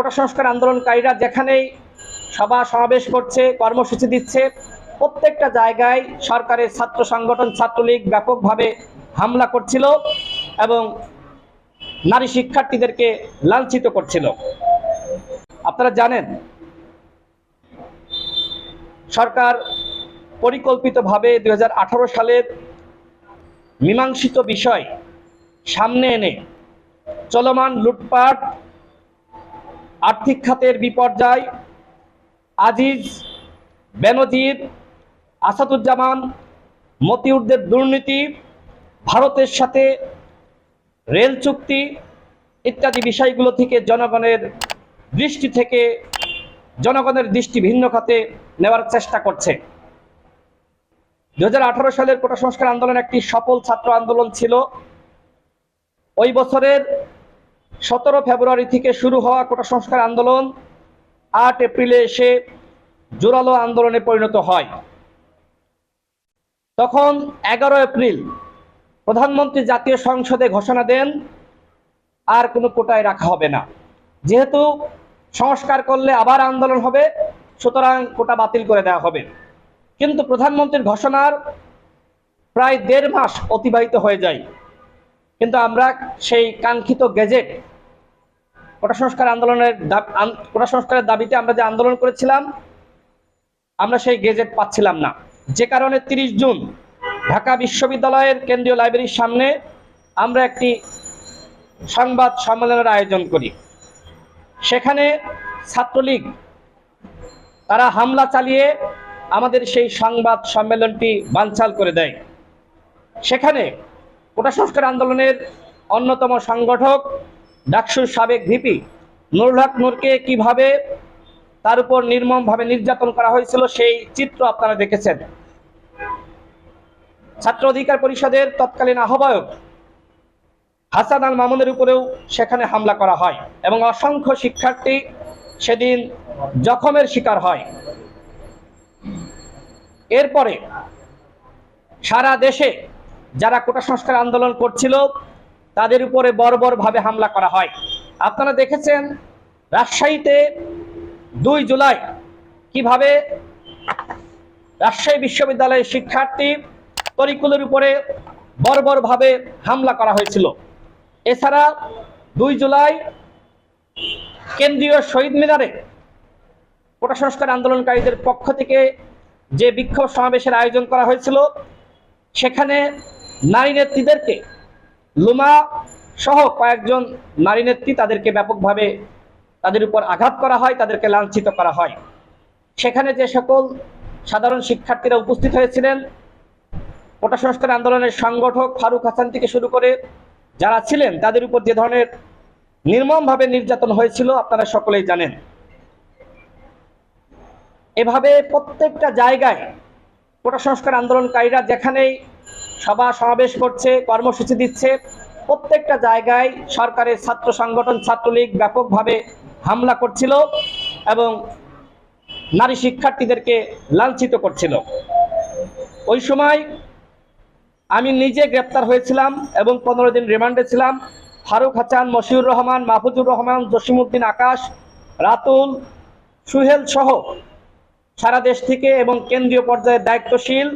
কোটা সংস্কার আন্দোলনকারীরা যেখানেই সভা সমাবেশ করছে, কর্মসূচি দিচ্ছে, প্রত্যেকটা জায়গায় সরকারের ছাত্র সংগঠন, ছাত্রলীগ ব্যাপকভাবে হামলা করছিল এবং নারী শিক্ষার্থীদেরকে লাঞ্ছিত করছিল। আপনারা জানেন, সরকার পরিকল্পিতভাবে দুই সালের মীমাংসিত বিষয় সামনে এনে চলমান লুটপাট আর্থিক খাতের বিপর্যয়, আজিজ, বেনজির, আসাদুজ্জামান, মতিউরদের দুর্নীতি, ভারতের সাথে রেল চুক্তি ইত্যাদি বিষয়গুলো থেকে জনগণের দৃষ্টি থেকে জনগণের দৃষ্টি ভিন্ন খাতে নেওয়ার চেষ্টা করছে। দু হাজার আঠারো সালের কোটা সংস্কার আন্দোলন একটি সফল ছাত্র আন্দোলন ছিল। ওই বছরের সতেরো ফেব্রুয়ারি থেকে শুরু হওয়া কোটা সংস্কার আন্দোলন আট এপ্রিলে এসে জোরালো আন্দোলনে পরিণত হয়। তখন এগারো এপ্রিল প্রধানমন্ত্রী জাতীয় সংসদে ঘোষণা দেন, আর কোনো কোটায় রাখা হবে না। যেহেতু সংস্কার করলে আবার আন্দোলন হবে, সুতরাং কোটা বাতিল করে দেওয়া হবে। কিন্তু প্রধানমন্ত্রীর ঘোষণার প্রায় দেড় মাস অতিবাহিত হয়ে যায়। কিন্তু আমরা সেই কাঙ্ক্ষিত গেজেট কোটা সংস্কার আন্দোলনের কোটা সংস্কারের দাবিতে আমরা যে আন্দোলন করেছিলাম, আমরা সেই গেজেট পাচ্ছিলাম না। যে কারণে তিরিশ জুন ঢাকা বিশ্ববিদ্যালয়ের কেন্দ্রীয় লাইব্রেরির সামনে আমরা একটি সংবাদ সম্মেলনের আয়োজন করি। সেখানে ছাত্রলীগ, তারা হামলা চালিয়ে আমাদের সেই সংবাদ সম্মেলনটি বানচাল করে দেয়। সেখানে কোটা সংস্কার আন্দোলনের অন্যতম সংগঠক ডাকসুর সাবেক ভিপি নুরুল হক নূরকে কীভাবে তার উপর নির্মমভাবে নির্যাতন করা হয়েছিল সেই চিত্র আপনারা দেখেছেন। ছাত্র অধিকার পরিষদের তৎকালীন আহ্বায়ক হাসান আল মামুনের উপরেও সেখানে হামলা করা হয় এবং অসংখ্য শিক্ষার্থী সেদিন জখমের শিকার হয়। এরপরে সারা দেশে যারা কোটা সংস্কার আন্দোলন করছিল তাদের উপরে বর্বরভাবে হামলা করা হয়। আপনারা দেখেছেন, রাজশাহীতে দুই জুলাই কীভাবে রাজশাহী বিশ্ববিদ্যালয়ের শিক্ষার্থী তরিকুলের উপরে বর্বরভাবে হামলা করা হয়েছিল। এছাড়া দুই জুলাই কেন্দ্রীয় শহীদ মিনারে কোটা সংস্কার আন্দোলনকারীদের পক্ষ থেকে যে বিক্ষোভ সমাবেশের আয়োজন করা হয়েছিল, সেখানে নারী নেত্রীদেরকে লুমা সহ কয়েকজন নারী নেত্রী তাদেরকে ব্যাপকভাবে তাদের উপর আঘাত করা হয়, তাদেরকে লাঞ্ছিত করা হয়। সেখানে যে সকল সাধারণ শিক্ষার্থীরা উপস্থিত হয়েছিলেন কোটা সংস্কার আন্দোলনের সংগঠক ফারুক হাসান থেকে শুরু করে যারা ছিলেন, তাদের উপর যে ধরনের নির্মমভাবে নির্যাতন হয়েছিল, আপনারা সকলেই জানেন। এভাবে প্রত্যেকটা জায়গায় কোটা সংস্কার আন্দোলনকারীরা যেখানেই সভা সমাবেশ করছে, কর্মসূচি দিচ্ছে। প্রত্যেকটা জায়গায় সরকারের ছাত্র সংগঠন, ছাত্রলীগ ব্যাপকভাবে হামলা করছিল এবং নারী শিক্ষার্থীদেরকে লাঞ্ছিত করছিল। ওই সময় আমি নিজে গ্রেপ্তার হয়েছিলাম এবং পনেরো দিন রিমান্ডে ছিলাম। ফারুক হাসান, মশিউর রহমান, মাহফুজুর রহমান, জসিমউদ্দিন আকাশ, রাতুল, সুহেল সহ সারা দেশ থেকে এবং কেন্দ্রীয় পর্যায়ে দায়িত্বশীল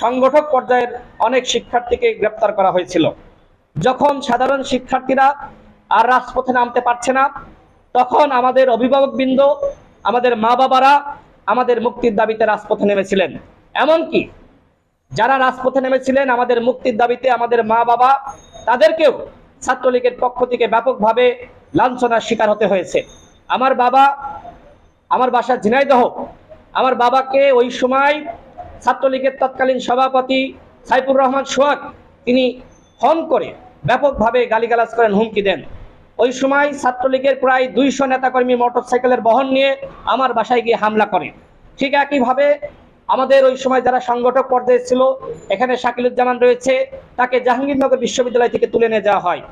সংগঠক পর্যায়ের অনেক শিক্ষার্থীকে গ্রেপ্তার করা হয়েছিল। যখন সাধারণ শিক্ষার্থীরা আর রাজপথে নামতে পারছে না, তখন আমাদের অভিভাবকবৃন্দ, আমাদের মা বাবারা আমাদের মুক্তির দাবিতে রাজপথে নেমেছিলেন। এমনকি যারা রাজপথে নেমেছিলেন, আমাদের মুক্তির দাবিতে আমাদের মা বাবা তাদেরকেও ছাত্রলীগের পক্ষ থেকে ব্যাপকভাবে লাঞ্ছনার শিকার হতে হয়েছে। আমার বাবা, আমার বাসা ঝিনাইদহ, আমার বাবাকে ওই সময় ছাত্রলীগের তৎকালীন সভাপতি সাইফুর রহমান সোহাগ, তিনি ফোন করে ব্যাপকভাবে গালিগালাজ করেন, হুমকি দেন। ওই সময় ছাত্রলীগের প্রায় দুইশো নেতাকর্মী মোটরসাইকেলের বহন নিয়ে আমার বাসায় গিয়ে হামলা করে। ঠিক একইভাবে আমাদের ওই সময় যারা সংগঠক পর্যায়ে ছিল, এখানে শাকিলুজ্জামান রয়েছে, তাকে জাহাঙ্গীরনগর বিশ্ববিদ্যালয় থেকে তুলে নিয়ে যাওয়া হয়।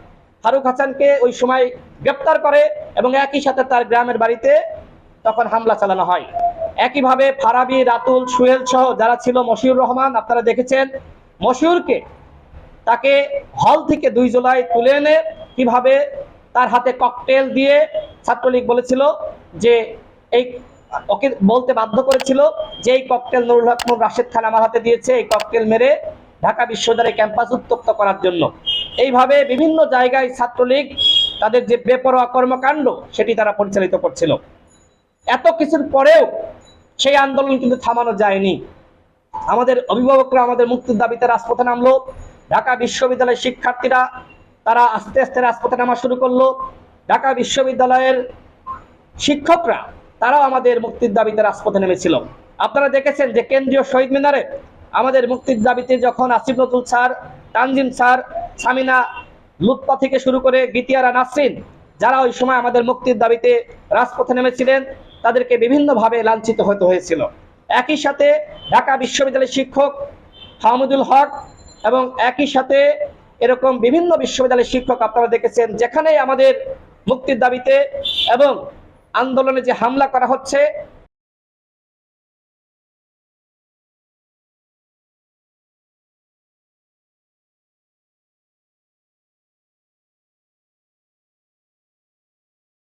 ফারুক হাসানকে ওই সময় গ্রেপ্তার করে এবং একই সাথে তার গ্রামের বাড়িতে তখন হামলা চালানো হয়। একইভাবে ফারাবি, রাতুল, সুহেল সহ যারা ছিল মশিউর রহমান, আপনারা দেখেছেন, মশিউরকে তাকে হল থেকে দুই জুলাই তুলে এনে কীভাবে তার হাতে ককটেল দিয়ে ছাত্রলীগ বলেছিল যে এই, ওকে বলতে বাধ্য করেছিল যে এই ককটেল নুরুল হক নুর রাশেদ খান আমার হাতে দিয়েছে, এই ককটেল মেরে ঢাকা বিশ্ববিদ্যালয়ের ক্যাম্পাস উত্তপ্ত করার জন্য। এইভাবে বিভিন্ন জায়গায় ছাত্রলীগ তাদের যে বেপরোয়া কর্মকাণ্ড, সেটি তারা পরিচালিত করছিল। এত কিছুর পরেও সেই আন্দোলন কিন্তু থামানো যায়নি। আমাদের অভিভাবকরা আমাদের মুক্তির দাবিতে রাজপথে নামলো। ঢাকা বিশ্ববিদ্যালয়ের শিক্ষার্থীরা তারা আস্তে আস্তে রাজপথে নামা শুরু করল। ঢাকা বিশ্ববিদ্যালয়ের শিক্ষকরা তারাও আমাদের মুক্তির দাবিতে রাজপথে নেমেছিল। আপনারা দেখেছেন যে কেন্দ্রীয় শহীদ মিনারে আমাদের মুক্তির দাবিতে যখন আসিফ নজরুল স্যার, তানজিম স্যার, সামিনা লুৎপা থেকে শুরু করে গীতিয়ারা নাসরিন, যারা ওই সময় আমাদের মুক্তির দাবিতে রাজপথে নেমেছিলেন তাদেরকে বিভিন্নভাবে লাঞ্ছিত হতে হয়েছিল। একই সাথে ঢাকা বিশ্ববিদ্যালয়ের শিক্ষক হামুদুল হক এবং একই সাথে এরকম বিভিন্ন বিশ্ববিদ্যালয়ের শিক্ষক আপনারা দেখেছেন যেখানে আমাদের মুক্তির দাবিতে এবং আন্দোলনে যে হামলা করা হচ্ছে